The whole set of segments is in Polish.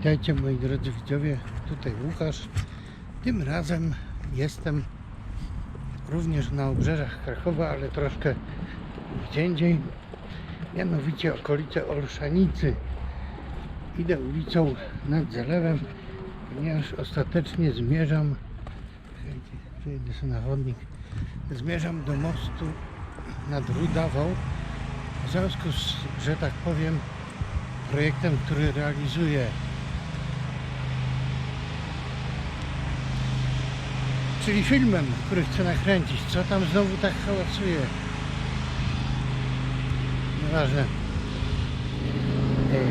Witajcie moi drodzy widzowie, tutaj Łukasz. Tym razem jestem również na obrzeżach Krakowa, ale troszkę gdzie indziej. Mianowicie okolice Olszanicy. Idę ulicą nad zalewem, ponieważ ostatecznie zmierzam, przejdę sobie na chodnik, zmierzam do mostu nad Rudawą. W związku z, że tak powiem, projektem, który realizuję czyli filmem, który chcę nakręcić. Co tam znowu tak hałasuje? Nieważne. Ej.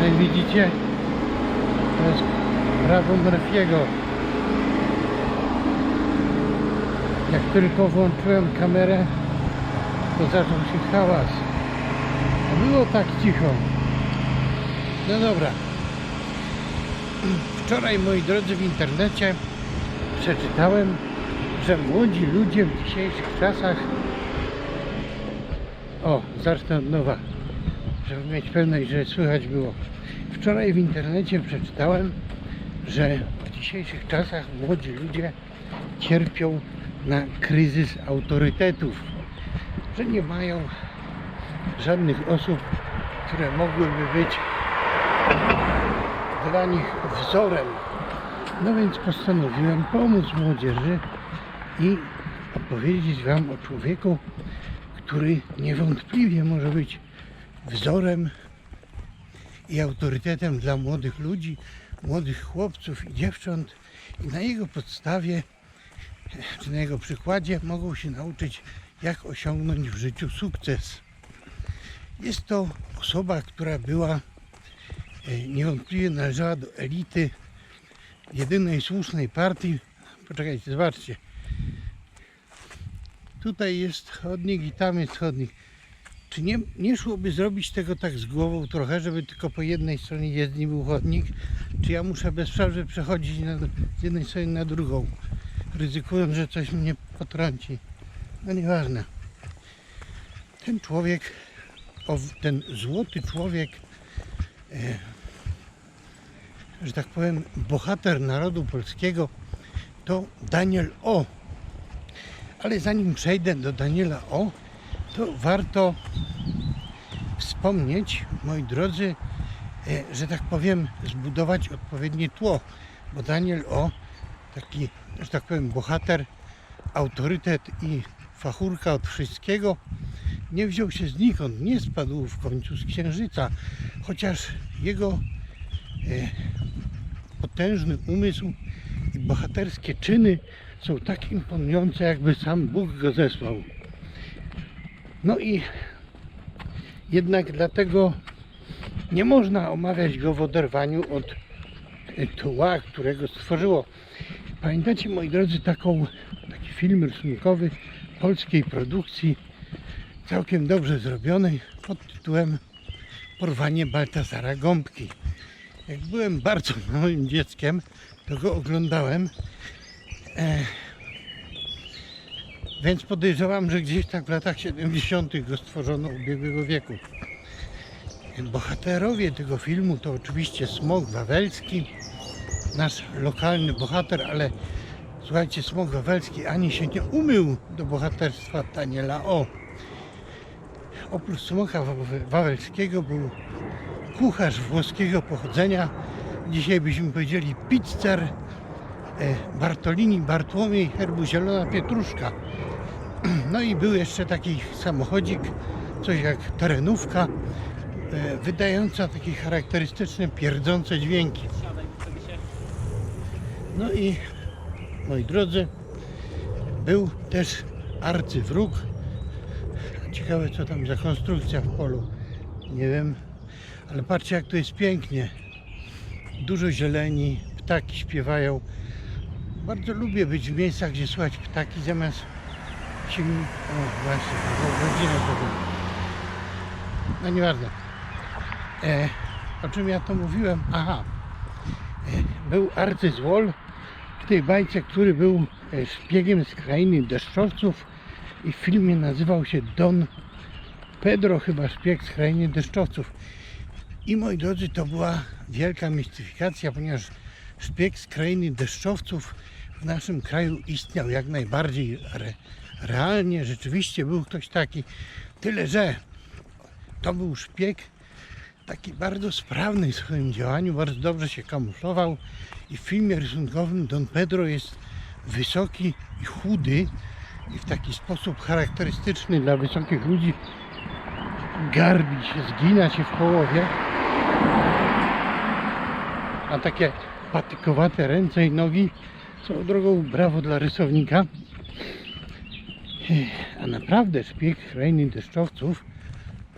No widzicie? To jest prawo Murphy'ego. Jak tylko włączyłem kamerę, to zaczął się hałas. A było tak cicho. No dobra. Wczoraj, moi drodzy, w internecie przeczytałem, że młodzi ludzie w dzisiejszych czasach. O, zacznę od nowa, żeby mieć pewność, że słychać było. Wczoraj w internecie przeczytałem, że w dzisiejszych czasach młodzi ludzie cierpią na kryzys autorytetów, że nie mają żadnych osób, które mogłyby być dla nich wzorem. No więc postanowiłem pomóc młodzieży i opowiedzieć Wam o człowieku, który niewątpliwie może być wzorem i autorytetem dla młodych ludzi, młodych chłopców i dziewcząt i na jego podstawie, czy na jego przykładzie mogą się nauczyć, jak osiągnąć w życiu sukces. Jest to osoba, która była niewątpliwie należała do elity jedynej słusznej partii. Poczekajcie, zobaczcie. Tutaj jest chodnik i tam jest chodnik. Czy nie, nie szłoby zrobić tego tak z głową trochę, żeby tylko po jednej stronie jezdni był chodnik? Czy ja muszę bez przerwy przechodzić na, z jednej strony na drugą, ryzykując, że coś mnie potrąci? No nieważne. Ten człowiek, ow- ten złoty człowiek, e, że tak powiem, bohater narodu polskiego, to Daniel O. Ale zanim przejdę do Daniela O, to warto wspomnieć, moi drodzy, e, że tak powiem, zbudować odpowiednie tło, bo Daniel O, taki, że tak powiem, bohater, autorytet i fachurka od wszystkiego, nie wziął się znikąd, nie spadł w końcu z księżyca, chociaż jego e, potężny umysł i bohaterskie czyny są tak imponujące, jakby sam Bóg go zesłał. No i jednak dlatego nie można omawiać go w oderwaniu od tła, którego stworzyło. Pamiętacie, moi drodzy, taką, taki film rysunkowy polskiej produkcji, całkiem dobrze zrobionej, pod tytułem Porwanie Baltazara Gąbki. Jak byłem bardzo małym dzieckiem, to go oglądałem. E, więc podejrzewam, że gdzieś tak w latach 70. go stworzono ubiegłego wieku. Bohaterowie tego filmu to oczywiście Smok Wawelski, nasz lokalny bohater, ale słuchajcie, Smok Wawelski ani się nie umył do bohaterstwa Daniela O. Oprócz Smoka Wawe- Wawelskiego był kucharz włoskiego pochodzenia. Dzisiaj byśmy powiedzieli pizzer e, Bartolini Bartłomiej herbu Zielona Pietruszka. No i był jeszcze taki samochodzik, coś jak terenówka, e, wydająca takie charakterystyczne pierdzące dźwięki. No i moi drodzy, był też arcywróg. Ciekawe co tam za konstrukcja w polu. Nie wiem, ale patrzcie jak to jest pięknie. Dużo zieleni, ptaki śpiewają. Bardzo lubię być w miejscach, gdzie słychać ptaki zamiast silnik. O właśnie, to było. No nieważne. E, o czym ja to mówiłem? Aha. E, był arcyzwol w tej bajce, który był e, szpiegiem z krainy deszczowców i w filmie nazywał się Don Pedro chyba szpieg z krainy deszczowców. I moi drodzy, to była wielka mistyfikacja, ponieważ szpieg z krainy deszczowców w naszym kraju istniał jak najbardziej re, realnie. Rzeczywiście był ktoś taki. Tyle, że to był szpieg taki bardzo sprawny w swoim działaniu, bardzo dobrze się kamuflował i w filmie rysunkowym Don Pedro jest wysoki i chudy i w taki sposób charakterystyczny dla wysokich ludzi garbi się, zgina się w połowie. A takie patykowate ręce i nogi są drogą brawo dla rysownika. A naprawdę szpieg krainy deszczowców,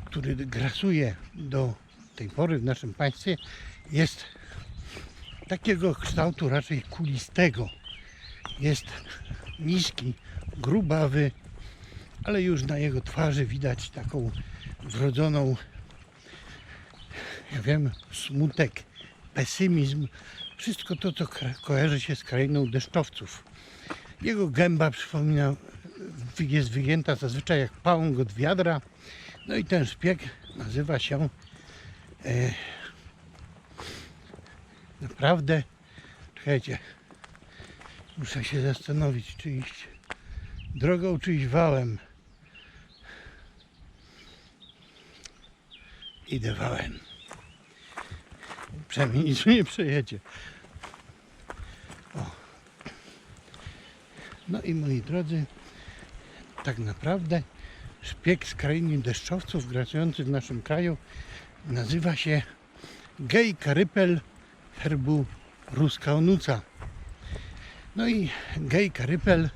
który grasuje do tej pory w naszym państwie, jest takiego kształtu raczej kulistego. Jest niski, grubawy, ale już na jego twarzy widać taką wrodzoną, ja wiem, smutek, pesymizm, wszystko to, co ko- kojarzy się z krainą deszczowców. Jego gęba przypomina, jest wygięta zazwyczaj jak pałąk od wiadra. No i ten szpieg nazywa się e, naprawdę, czekajcie, muszę się zastanowić, czy iść drogą, czy iść wałem. Idę wałem. Przynajmniej nic nie przejedzie. O. No i moi drodzy, tak naprawdę szpieg z krainy deszczowców grasujący w naszym kraju nazywa się Gej Karypel herbu Ruska Onuca. No i Gej Karypel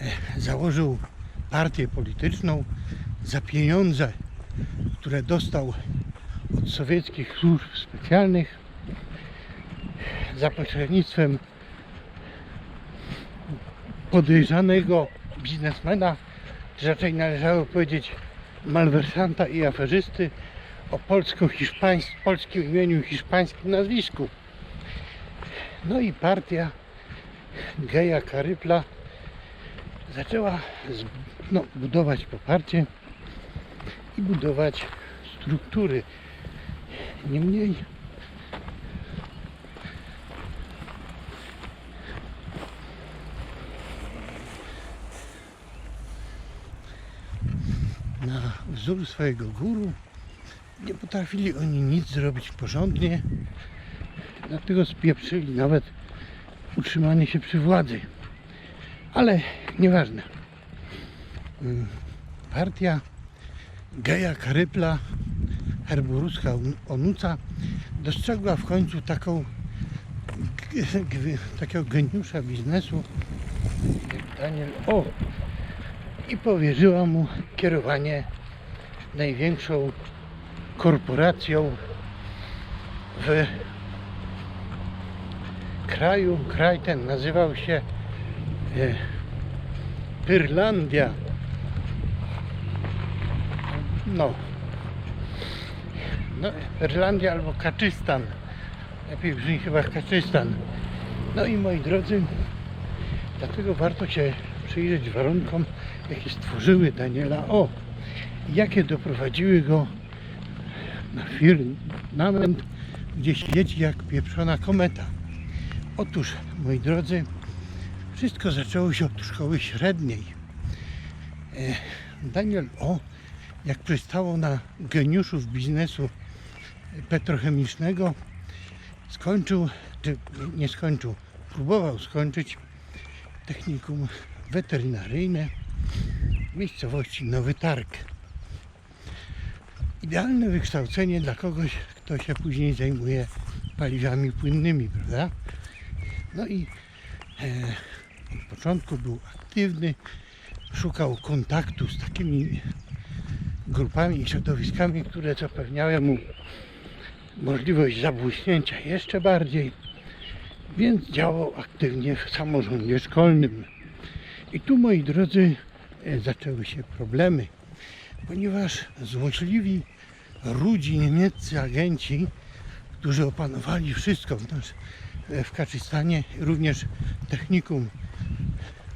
e, założył partię polityczną za pieniądze, które dostał od sowieckich służb specjalnych za pośrednictwem podejrzanego biznesmena, czy raczej należało powiedzieć malwersanta i aferzysty o polsko-hiszpańskim, polskim imieniu hiszpańskim nazwisku. No i partia geja Karypla zaczęła no, budować poparcie i budować struktury. Niemniej na wzór swojego guru nie potrafili oni nic zrobić porządnie, dlatego spieprzyli nawet utrzymanie się przy władzy. Ale nieważne. Mm, Partia Geja Karypla herburuska onuca dostrzegła w końcu taką takiego geniusza biznesu jak Daniel O i powierzyła mu kierowanie największą korporacją w kraju. Kraj ten nazywał się e, Pyrlandia. No. No. Irlandia albo Kaczystan. Lepiej brzmi chyba Kaczystan. No i moi drodzy, dlatego warto się przyjrzeć warunkom, jakie stworzyły Daniela O. Jakie doprowadziły go na firmament, gdzie świeci jak pieprzona kometa. Otóż, moi drodzy, wszystko zaczęło się od szkoły średniej. E, Daniel O., jak przystało na geniuszów biznesu petrochemicznego, skończył, czy nie skończył, próbował skończyć technikum weterynaryjne w miejscowości Nowy Targ. Idealne wykształcenie dla kogoś, kto się później zajmuje paliwami płynnymi, prawda? No i e, od początku był aktywny, szukał kontaktu z takimi grupami i środowiskami, które zapewniały mu możliwość zabłyśnięcia jeszcze bardziej, więc działał aktywnie w samorządzie szkolnym. I tu, moi drodzy, e, zaczęły się problemy, ponieważ złośliwi, rudzi niemieccy agenci, którzy opanowali wszystko w, nas, e, w Kaczystanie, również technikum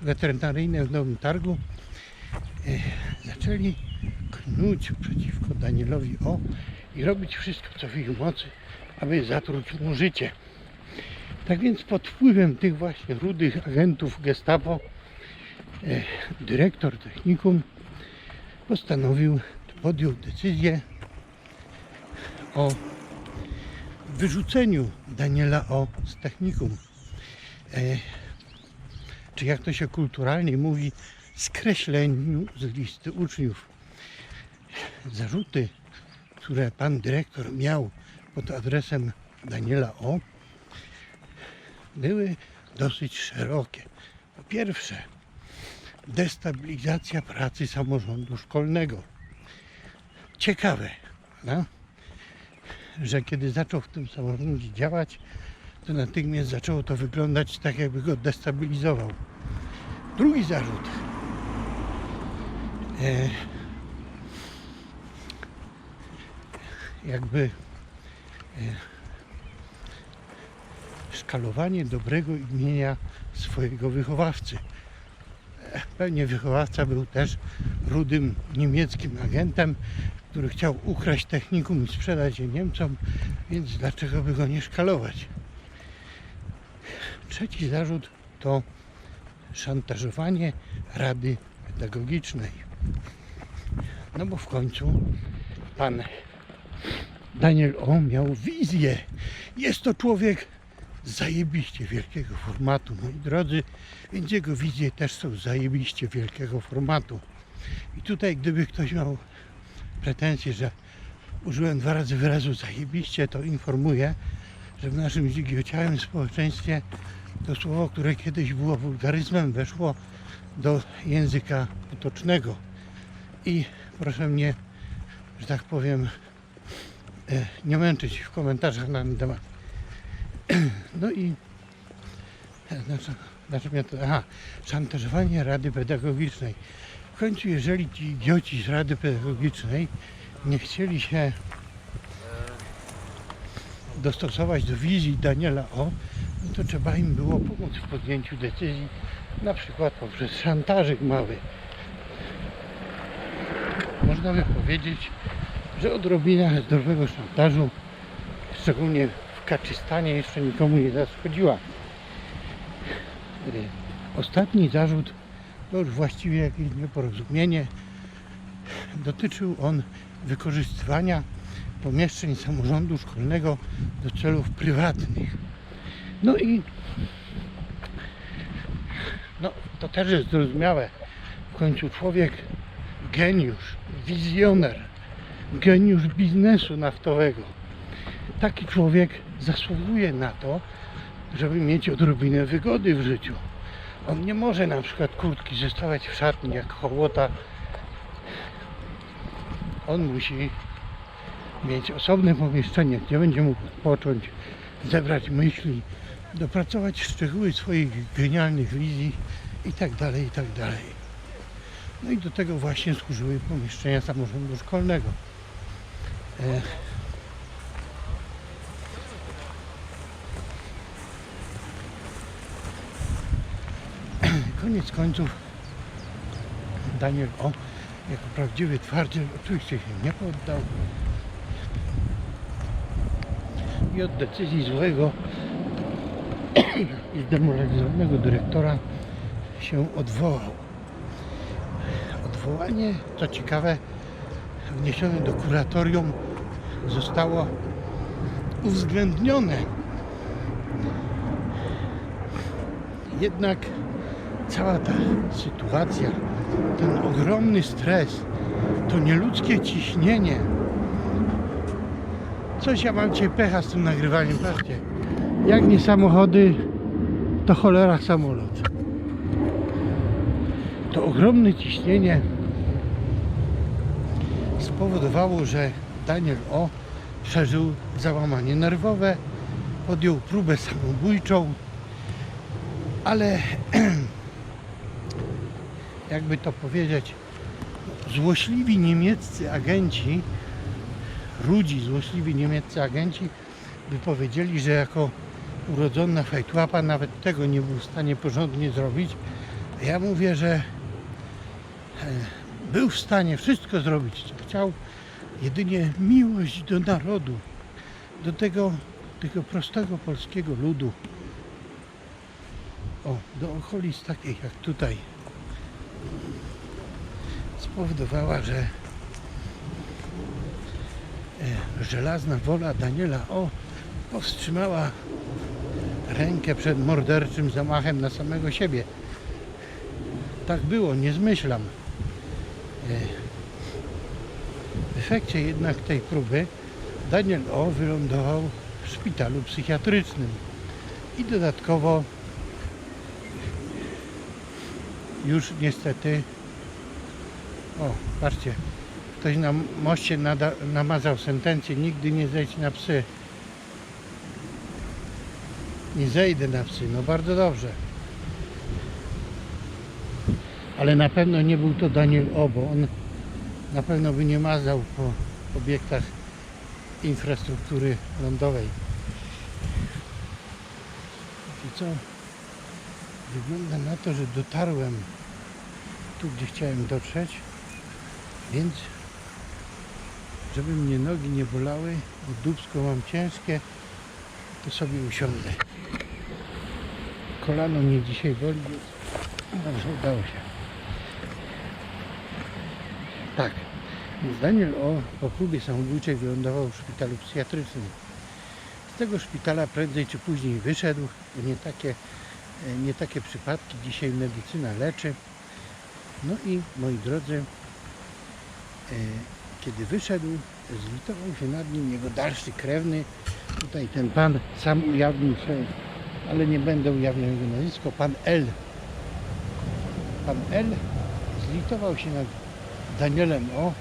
weterynaryjne w Nowym Targu, e, zaczęli k- nuć przeciwko Danielowi O i robić wszystko, co w ich mocy, aby zatruć mu życie. Tak więc pod wpływem tych właśnie rudych agentów gestapo e, dyrektor technikum postanowił, podjął decyzję o wyrzuceniu Daniela O z technikum. E, czy jak to się kulturalnie mówi, skreśleniu z listy uczniów. Zarzuty, które pan dyrektor miał pod adresem Daniela O, były dosyć szerokie. Po pierwsze, destabilizacja pracy samorządu szkolnego. Ciekawe, no? że kiedy zaczął w tym samorządzie działać, to natychmiast zaczęło to wyglądać tak, jakby go destabilizował. Drugi zarzut. E, jakby e, szkalowanie dobrego imienia swojego wychowawcy. E, Pewnie wychowawca był też rudym niemieckim agentem, który chciał ukraść technikum i sprzedać je Niemcom, więc dlaczego by go nie szkalować? Trzeci zarzut to szantażowanie Rady Pedagogicznej. No bo w końcu pan Daniel O miał wizję. Jest to człowiek zajebiście wielkiego formatu, moi drodzy, więc jego wizje też są zajebiście wielkiego formatu. I tutaj gdyby ktoś miał pretensje, że użyłem dwa razy wyrazu zajebiście, to informuję, że w naszym zigociałym społeczeństwie to słowo, które kiedyś było wulgaryzmem, weszło do języka potocznego. I proszę mnie, że tak powiem, nie męczyć w komentarzach na ten temat. No i e, znaczy, znaczy mnie to, aha, szantażowanie Rady Pedagogicznej. W końcu, jeżeli ci idioci z Rady Pedagogicznej nie chcieli się dostosować do wizji Daniela O, no to trzeba im było pomóc w podjęciu decyzji, na przykład poprzez szantażyk mały. Można by powiedzieć, że odrobina zdrowego szantażu, szczególnie w Kaczystanie, jeszcze nikomu nie zaszkodziła. Y, Ostatni zarzut to już właściwie jakieś nieporozumienie. Dotyczył on wykorzystywania pomieszczeń samorządu szkolnego do celów prywatnych. No i no, to też jest zrozumiałe. W końcu człowiek geniusz, wizjoner, geniusz biznesu naftowego. Taki człowiek zasługuje na to, żeby mieć odrobinę wygody w życiu. On nie może na przykład kurtki zostawiać w szatni jak hołota. On musi mieć osobne pomieszczenie, gdzie będzie mógł odpocząć, zebrać myśli, dopracować szczegóły swoich genialnych wizji i tak dalej, i tak. No i do tego właśnie służyły pomieszczenia samorządu szkolnego. E, Koniec końców Daniel O jako prawdziwy twardziel oczywiście się nie poddał i od decyzji złego i zdemoralizowanego dyrektora się odwołał. Odwołanie, co ciekawe, wniesione do kuratorium zostało uwzględnione. Jednak cała ta sytuacja, ten ogromny stres, to nieludzkie ciśnienie. Coś ja mam cię pecha z tym nagrywaniem, patrzcie. Jak nie samochody, to cholera samolot. To ogromne ciśnienie spowodowało, że Daniel O przeżył załamanie nerwowe, podjął próbę samobójczą, ale jakby to powiedzieć, złośliwi niemieccy agenci, rudzi złośliwi niemieccy agenci by powiedzieli, że jako urodzona fejtłapa nawet tego nie był w stanie porządnie zrobić. Ja mówię, że e, był w stanie wszystko zrobić, co chciał. Jedynie miłość do narodu, do tego, tego prostego polskiego ludu. O, do okolic takich jak tutaj spowodowała, że e, żelazna wola Daniela O powstrzymała rękę przed morderczym zamachem na samego siebie. Tak było, nie zmyślam. E, W efekcie jednak tej próby Daniel O wylądował w szpitalu psychiatrycznym i dodatkowo już niestety o, patrzcie, ktoś na moście nada, namazał sentencję, nigdy nie zejdź na psy. Nie zejdę na psy, no bardzo dobrze. Ale na pewno nie był to Daniel O, bo on na pewno by nie mazał po obiektach infrastruktury lądowej. I co? Wygląda na to, że dotarłem tu, gdzie chciałem dotrzeć, więc żeby mnie nogi nie bolały, bo dubsko mam ciężkie, to sobie usiądę. Kolano mnie dzisiaj boli, więc dobrze udało się. Tak, Daniel O po próbie samobójczej wylądował w szpitalu psychiatrycznym. Z tego szpitala prędzej czy później wyszedł, nie takie, e, nie takie przypadki dzisiaj medycyna leczy. No i moi drodzy, e, kiedy wyszedł, zlitował się nad nim jego dalszy krewny. Tutaj ten pan sam ujawnił swoje, ale nie będę ujawniał jego nazwisko, pan L. Pan L zlitował się nad Danielem O,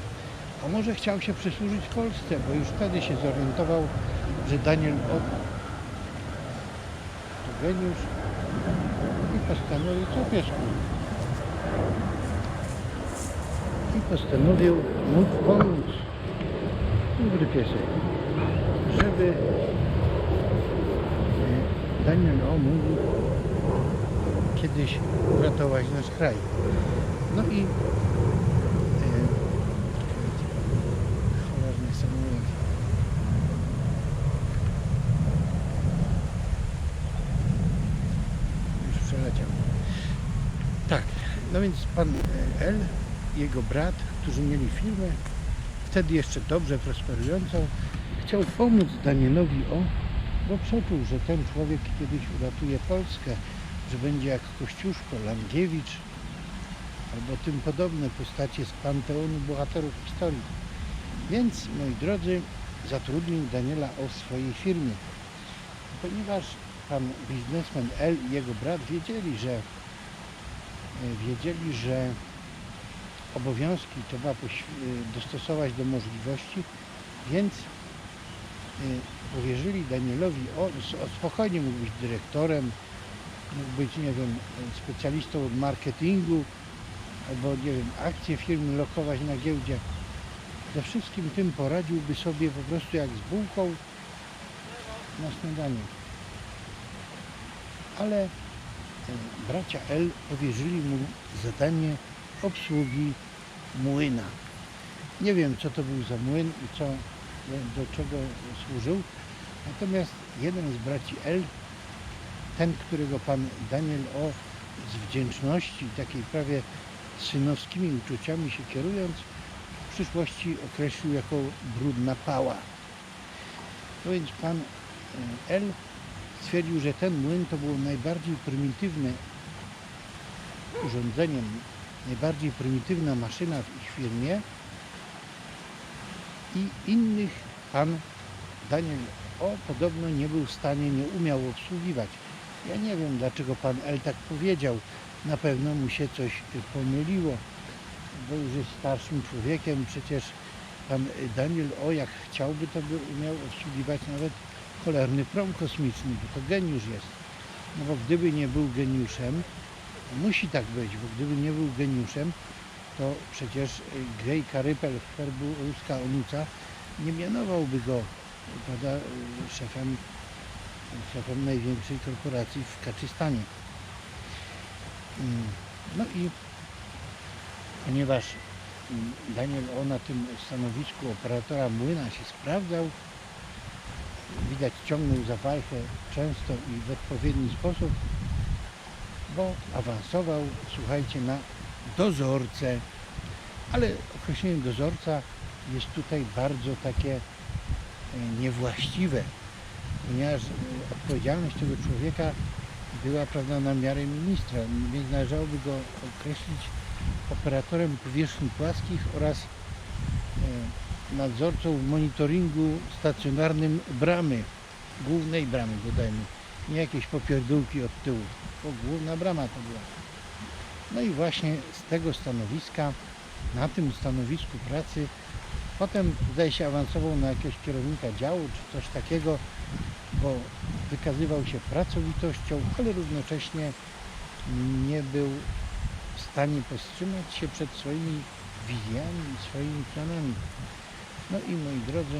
a może chciał się przysłużyć Polsce, bo już wtedy się zorientował, że Daniel O to geniusz i postanowił co piesku. I postanowił mu pomóc. Dobry piesek. Żeby e, Daniel O mógł kiedyś uratować nasz kraj. No i e, cholerny samolot. Już przeleciał. Tak, no więc pan e, L, jego brat, którzy mieli firmę, wtedy jeszcze dobrze prosperującą, chciał pomóc Danielowi O, bo przeczuł, że ten człowiek kiedyś uratuje Polskę, że będzie jak Kościuszko, Langiewicz albo tym podobne postacie z panteonu bohaterów historii. Więc, moi drodzy, zatrudnił Daniela O w swojej firmie. Ponieważ pan biznesmen L i jego brat wiedzieli, że wiedzieli, że obowiązki trzeba e, dostosować do możliwości, więc e, powierzyli Danielowi o, s- spokojnie mógł być dyrektorem, mógł być, nie wiem, specjalistą od marketingu, albo, nie wiem, akcje firmy lokować na giełdzie. Ze wszystkim tym poradziłby sobie po prostu jak z bułką na śniadanie. Ale e, bracia L powierzyli mu zadanie obsługi młyna. Nie wiem, co to był za młyn i co, do, czego służył. Natomiast jeden z braci L, ten, którego pan Daniel O z wdzięczności, takiej prawie synowskimi uczuciami się kierując, w przyszłości określił jako brudna pała. No więc pan e, L stwierdził, że ten młyn to było najbardziej prymitywne urządzeniem, najbardziej prymitywna maszyna w ich firmie i innych pan Daniel O podobno nie był w stanie, nie umiał obsługiwać. Ja nie wiem dlaczego pan L tak powiedział. Na pewno mu się coś pomyliło, bo już jest starszym człowiekiem. Przecież pan Daniel O jak chciałby, to by umiał obsługiwać nawet cholerny prom kosmiczny, bo to geniusz jest. No bo gdyby nie był geniuszem, musi tak być, bo gdyby nie był geniuszem, to przecież y, Grej Karypel, Herbuska Onuca, nie mianowałby go prawda, y, szefem, szefem największej korporacji w Kaczystanie. Mm, No i ponieważ mm, Daniel O na tym stanowisku operatora młyna się sprawdzał. Widać ciągnął za walkę często i w odpowiedni sposób, bo awansował, słuchajcie, na dozorcę. Ale określenie dozorca jest tutaj bardzo takie e, niewłaściwe, ponieważ e, odpowiedzialność tego człowieka była prawda, na miarę ministra, więc należałoby go określić operatorem powierzchni płaskich oraz e, nadzorcą monitoringu stacjonarnym bramy, głównej bramy dodajmy, nie jakieś popierdółki od tyłu, tylko główna brama to była. No i właśnie z tego stanowiska, na tym stanowisku pracy, potem zdaje się awansował na jakiegoś kierownika działu czy coś takiego, bo wykazywał się pracowitością, ale równocześnie nie był w stanie powstrzymać się przed swoimi wizjami swoimi planami. No i moi drodzy,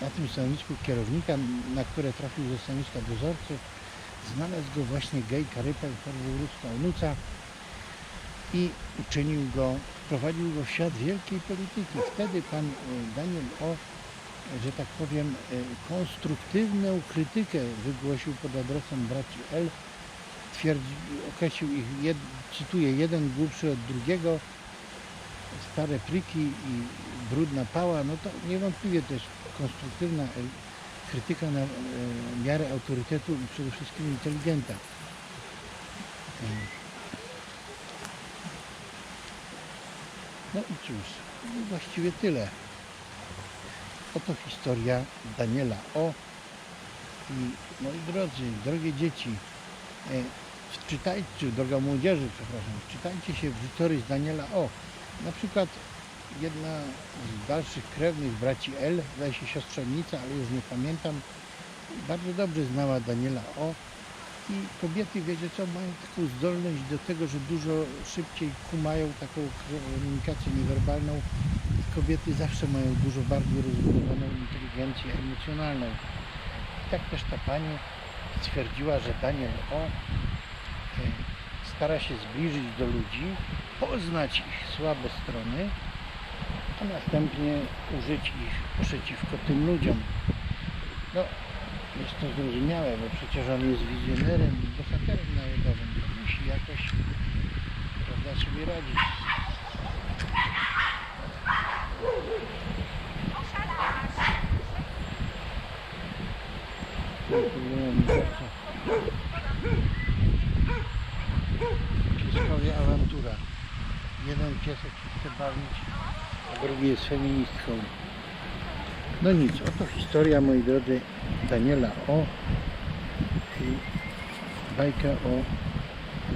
na tym stanowisku kierownika, na które trafił ze stanowiska dozorcy, znalazł go właśnie Gej Karypel, Korwuruska Onuca i uczynił go, wprowadził go w świat wielkiej polityki. Wtedy pan e, Daniel O że tak powiem, e, konstruktywną krytykę wygłosił pod adresem braci L. Twierdzi, określił ich, jed, cytuję, jeden głupszy od drugiego, stare pliki i brudna pała, no to niewątpliwie jest konstruktywna e, krytyka na e, miarę autorytetu i przede wszystkim inteligenta. No i cóż, no właściwie tyle. Oto historia Daniela O. I moi drodzy, drogie dzieci, e, wczytajcie, droga młodzieży, przepraszam, wczytajcie się w życiorys Daniela O. Na przykład jedna z dalszych krewnych braci L, zdaje się siostrzenica, ale już nie pamiętam, bardzo dobrze znała Daniela O. I kobiety, wiecie co, mają taką zdolność do tego, że dużo szybciej kumają taką komunikację niewerbalną kobiety zawsze mają dużo bardziej rozbudowaną inteligencję emocjonalną. I tak też ta pani stwierdziła, że Daniel O e, stara się zbliżyć do ludzi, poznać ich słabe strony, a następnie użyć ich przeciwko tym ludziom. No, jest to zrozumiałe, bo przecież on jest wizjonerem i bohaterem narodowym. Musi jakoś prawda, sobie radzić. Pieskowie awantura. Jeden piesek chce bawić, a drugi jest feministką. No nic, oto historia, moi drodzy, Daniela O. I bajka o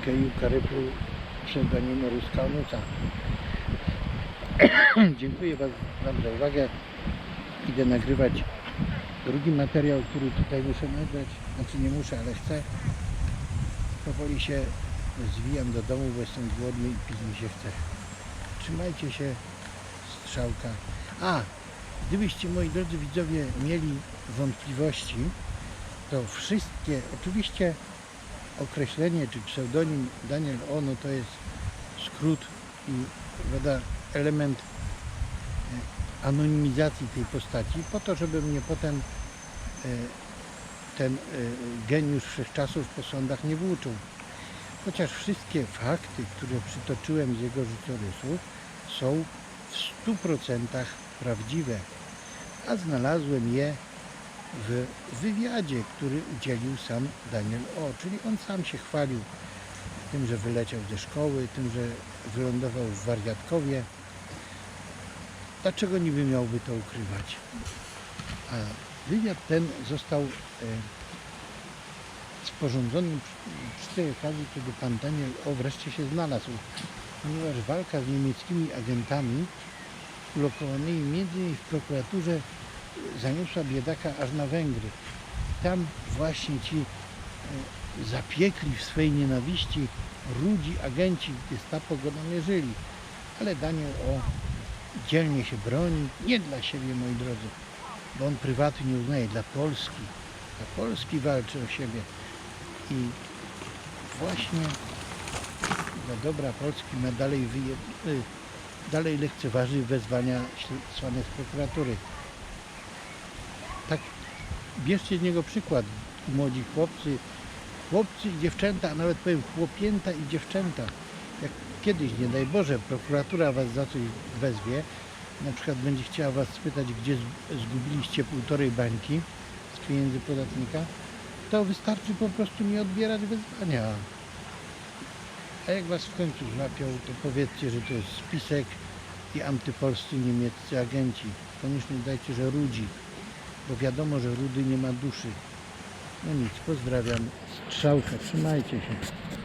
geju Karyplu pseudonimie Ruska Onuca. Dziękuję Wam za uwagę. Idę nagrywać drugi materiał, który tutaj muszę nagrać. Znaczy nie muszę, ale chcę. Powoli się zwijam do domu, bo jestem głodny i pić mi się chce. Trzymajcie się, strzałka. A, gdybyście moi drodzy widzowie mieli wątpliwości, to wszystkie, oczywiście określenie czy pseudonim Daniel O, no to jest skrót i prawda, element e, anonimizacji tej postaci, po to, żeby mnie potem e, ten e, geniusz wszechczasów po sądach nie włóczył. Chociaż wszystkie fakty, które przytoczyłem z jego życiorysu są w 100% prawdziwe, a znalazłem je w wywiadzie, który udzielił sam Daniel O, czyli on sam się chwalił tym, że wyleciał ze szkoły, tym, że wylądował w wariatkowie. Dlaczego niby miałby to ukrywać? A wywiad ten został e, sporządzony przy, przy tej okazji, kiedy pan Daniel O wreszcie się znalazł, ponieważ walka z niemieckimi agentami ulokowanymi innymi w prokuraturze zaniosła biedaka aż na Węgry. Tam właśnie ci e, zapiekli w swej nienawiści rudzi agenci gestapo go namierzyli. Ale Daniel O dzielnie się broni, nie dla siebie moi drodzy, bo on prywatnie uznaje, dla Polski. Dla Polski walczy o siebie. I właśnie dla dobra Polski ma dalej wyje, y, dalej lekceważy wezwania słane z prokuratury. Tak, bierzcie z niego przykład, młodzi chłopcy, chłopcy i dziewczęta, a nawet powiem chłopięta i dziewczęta. Jak kiedyś, nie daj Boże, prokuratura was za coś wezwie, na przykład będzie chciała was spytać, gdzie zgubiliście półtorej bańki z pieniędzy podatnika, to wystarczy po prostu nie odbierać wezwania. A jak was w końcu złapią, to powiedzcie, że to jest spisek i antypolscy niemieccy agenci. Koniecznie dajcie, że Rudzi, bo wiadomo, że Rudy nie ma duszy. No nic, pozdrawiam. Strzałka, trzymajcie się.